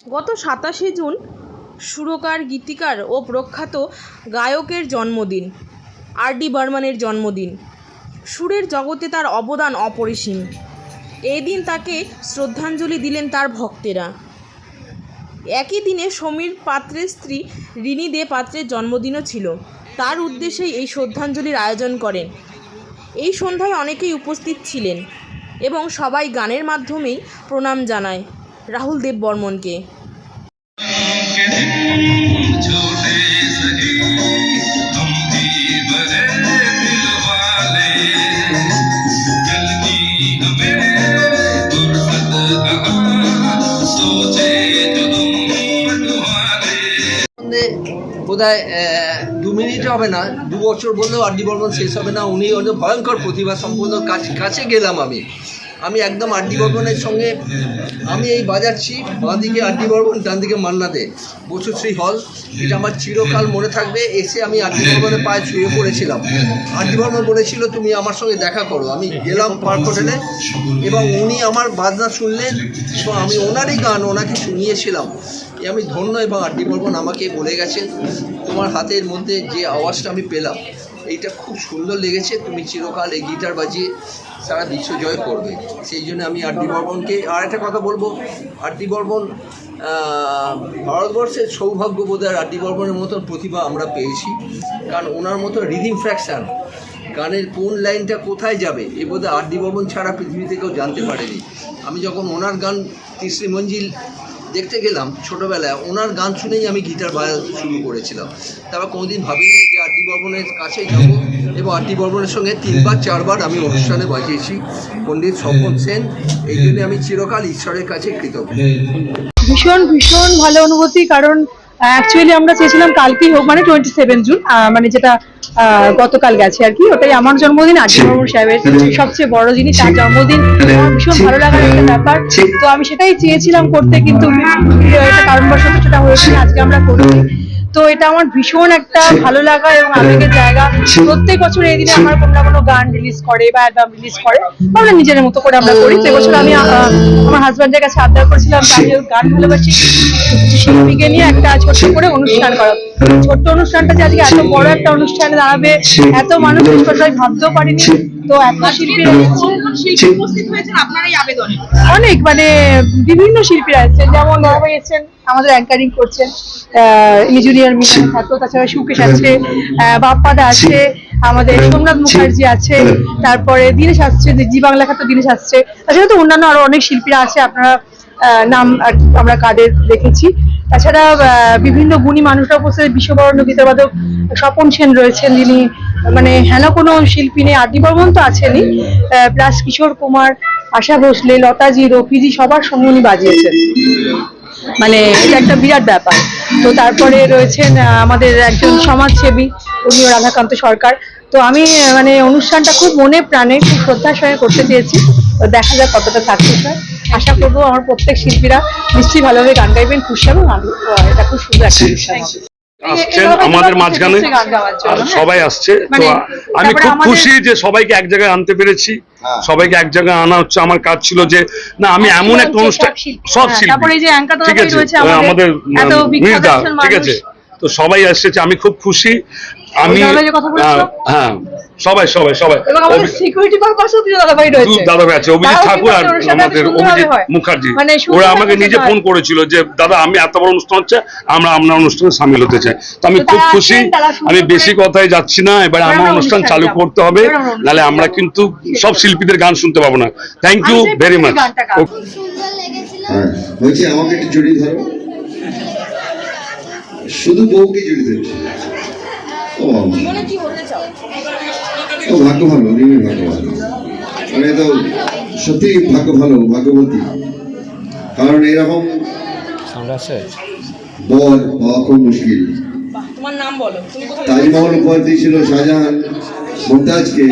গত সাতাশে জুন সুরকার, গীতিকার ও প্রখ্যাত গায়কের জন্মদিন আর ডি বর্মনের জন্মদিন। সুরের জগতে তার অবদান অপরিসীম। এই দিন তাকে শ্রদ্ধাঞ্জলি দিলেন তার ভক্তেরা। একই দিনে সমীর পাত্রের স্ত্রী রিনি দে পাত্রের জন্মদিনও ছিল। তার উদ্দেশ্যেই এই শ্রদ্ধাঞ্জলির আয়োজন করেন। এই সন্ধ্যায় অনেকেই উপস্থিত ছিলেন এবং সবাই গানের মাধ্যমেই প্রণাম জানায়। রাহুল দেব বর্মনকে। বোধহয় দু মিনিট হবে না, দু বছর বললেও আর বর্মন শেষ হবে না, উনি ভয়ঙ্কর প্রতিভা সম্পূর্ণ কাছে গেলাম আমি। আমি একদম আড্ডি বর্মনের সঙ্গে আমি এই বাজাচ্ছি বাঁ দিকে আরডি বর্মন ডান দিকে মান্নাতে বসুশ্রী হল, এটা আমার চিরকাল মনে থাকবে, এসে আমি আড্ডি বর্মনের পায়ে ছুঁয়ে পড়েছিলাম। আড্ডি বর্মন বলেছিল, তুমি আমার সঙ্গে দেখা করো। আমি গেলাম পার্ক হোটেলে, এবং উনি আমার বাজনা শুনলেন এবং আমি ওনারই গান ওনাকে শুনিয়েছিলাম। আমি ধন্য, এবং আড্ডি বর্মন আমাকে বলে গেছেন, তোমার হাতের মধ্যে যে আওয়াজটা আমি পেলাম, এইটা খুব সুন্দর লেগেছে, তুমি চিরকাল এই গিটার বাজিয়ে সারা বিশ্ব জয় করবে। সেই জন্য আমি আরডি বর্মনকে আর একটা কথা বলব। আরডি বর্মন ভারতবর্ষের সৌভাগ্য বোধ হয় আরডি বর্মনের মতন প্রতিভা আমরা পেয়েছি। কারণ ওনার মতো রিদিম ফ্র্যাকশান গানের কোন লাইনটা কোথায় যাবে, এ বোধহয় আর ডি বর্মন ছাড়া পৃথিবীতে কেউ জানতে পারেনি। আমি যখন ওনার গান তিসরি মঞ্জিল দেখতে গেলাম ছোটোবেলায়, ওনার গান শুনেই আমি গিটার বাজাতে শুরু করেছিলাম। তারপর কোনোদিন ভাবিনি যে আর ডি বর্মনের কাছে যাব। এবং আর ডি বর্মনের সঙ্গে তিনবার, চারবার আমি অনুষ্ঠানে বাজিয়েছি। পণ্ডিত স্বপন সেন, এই জন্য আমি চিরকাল ঈশ্বরের কাছে কৃতজ্ঞ। ভীষণ ভীষণ ভালো অনুভূতি, কারণ অ্যাকচুয়ালি আমরা চেয়েছিলাম কালকেই হোক মানে টোয়েন্টি সেভেন জুন মানে যেটা গতকাল গেছে আর কি, ওটাই আমার জন্মদিন আজকে বর্মন সাহেবের সবচেয়ে বড় জিনিস তার জন্মদিন। ভীষণ ভালো লাগার একটা ব্যাপার। তো আমি সেটাই চেয়েছিলাম করতে, কিন্তু কারণবশত সেটা হয়েছে আজকে আমরা করছি। তো এটা আমার ভীষণ একটা ভালো লাগা এবং আবেগের জায়গা। প্রত্যেক বছর এই দিনে আমার কোনো না কোনো গান রিলিজ করে বা অ্যালবাম রিলিজ করে। আমরা নিজের মতো করে আমরা করি। তো এবছর আমি আমার হাজব্যান্ডের কাছে আবদার করেছিলাম যে গান ভালোবাসি। শিল্পীকে নিয়ে একটা ছোট্ট করে অনুষ্ঠান করা। ছোট্ট অনুষ্ঠানটা যে আজকে এত বড় একটা অনুষ্ঠানে দাঁড়াবে এত মানুষ সবাই ভাবতেও পারিনি। তো এত শিল্পীরা অনেক মানে বিভিন্ন শিল্পীরা এসেছেন। যেমন এসেছেন আমাদের অ্যাঙ্কারিং করছেন। ইঞ্জিনিয়ার মিলন থাকল তাছাড়া সুকেশ আছে বাপ্পাদা আছে আমাদের সোমনাথ মুখার্জি আছে তারপরে দীনেশ আসছে জি বাংলা খাতো দীনেশ আসছে। তাছাড়া তো অন্যান্য আরও অনেক শিল্পীরা আছে আপনারা নাম আর আমরা কাদের দেখেছি। তাছাড়া বিভিন্ন গুণী মানুষরা উপস্থিত বিশ্ববরণ্য গীতবাদক স্বপন সেন রয়েছেন যিনি মানে হেন কোনো শিল্পী নেই আদি বর্মন তো আছেনই। প্লাস কিশোর কুমার আশা ভোসলে লতাজি রফিজি সবার সঙ্গে উনি বাজিয়েছেন। মানে এটা একটা বিরাট ব্যাপার। তো তারপরে রয়েছেন আমাদের একজন সমাজসেবী উনিও রাধাকান্ত সরকার। তো আমি মানে অনুষ্ঠানটা খুব মনে প্রাণে খুব শ্রদ্ধার সঙ্গে করতে চেয়েছি। তো দেখা যাক কতটা সাকসেস হয়। আশা করব আমার প্রত্যেক শিল্পীরা নিশ্চয়ই ভালোভাবে গান গাইবেন খুশি হবে এবং এটা খুব সুন্দর একটা অনুষ্ঠান। আসছেন আমাদের মাঝখানে। আর হ্যাঁ। সবাই আসছে। তো মানে, আমি খুব খুশি যে সবাইকে এক জায়গায় আনতে পেরেছি। সবাইকে এক জায়গায় আনা হচ্ছে। আমার কাজ ছিল যে না আমি এমন একটা অনুষ্ঠান সব ছিল শিল্পী। তারপরে এই যে অ্যাঙ্কা ঠিক আছে। আমাদের, মির্জা ঠিক আছে। তো সবাই এসেছে। আমি খুব খুশি। আমি? হ্যাঁ, হ্যাঁ। সবাই সবাই সবাই। সিকিউরিটি পারপাসও রয়েছে। দাদা আছে অভিজিৎ ঠাকুর আর আমাদের অভিজিৎ মুখার্জি। মানে ওরা আমাকে নিজে ফোন করেছিল যে দাদা আমি এত বড় অনুষ্ঠান হচ্ছে আমরা আপনার অনুষ্ঠানে সামিল হতে চাই। তো আমি খুব খুশি আমি বেশি কথায় যাচ্ছি না এবার আমার অনুষ্ঠান চালু করতে হবে নাহলে আমরা কিন্তু সব শিল্পীদের গান শুনতে পাবো না। থ্যাংক ইউ ভেরি মাচ বলছি আমাকে একটু জড়িয়ে ধরো। শুধু বউকে জড়িয়ে ধরছি। ও বাবা। কি হতে চাও ও ভাগ্য ভালো রিমির ভাগ্য ভালো। মানে তো সত্যি ভাগ্য ভালো ভাগ্যবতী। কারণ এরকম বর পাওয়া খুব মুশকিল। বাহ, তোমার নাম বলো তুমি কোথায় তাজমহল উপহার দিয়েছিল শাহজাহান মুমতাজকে।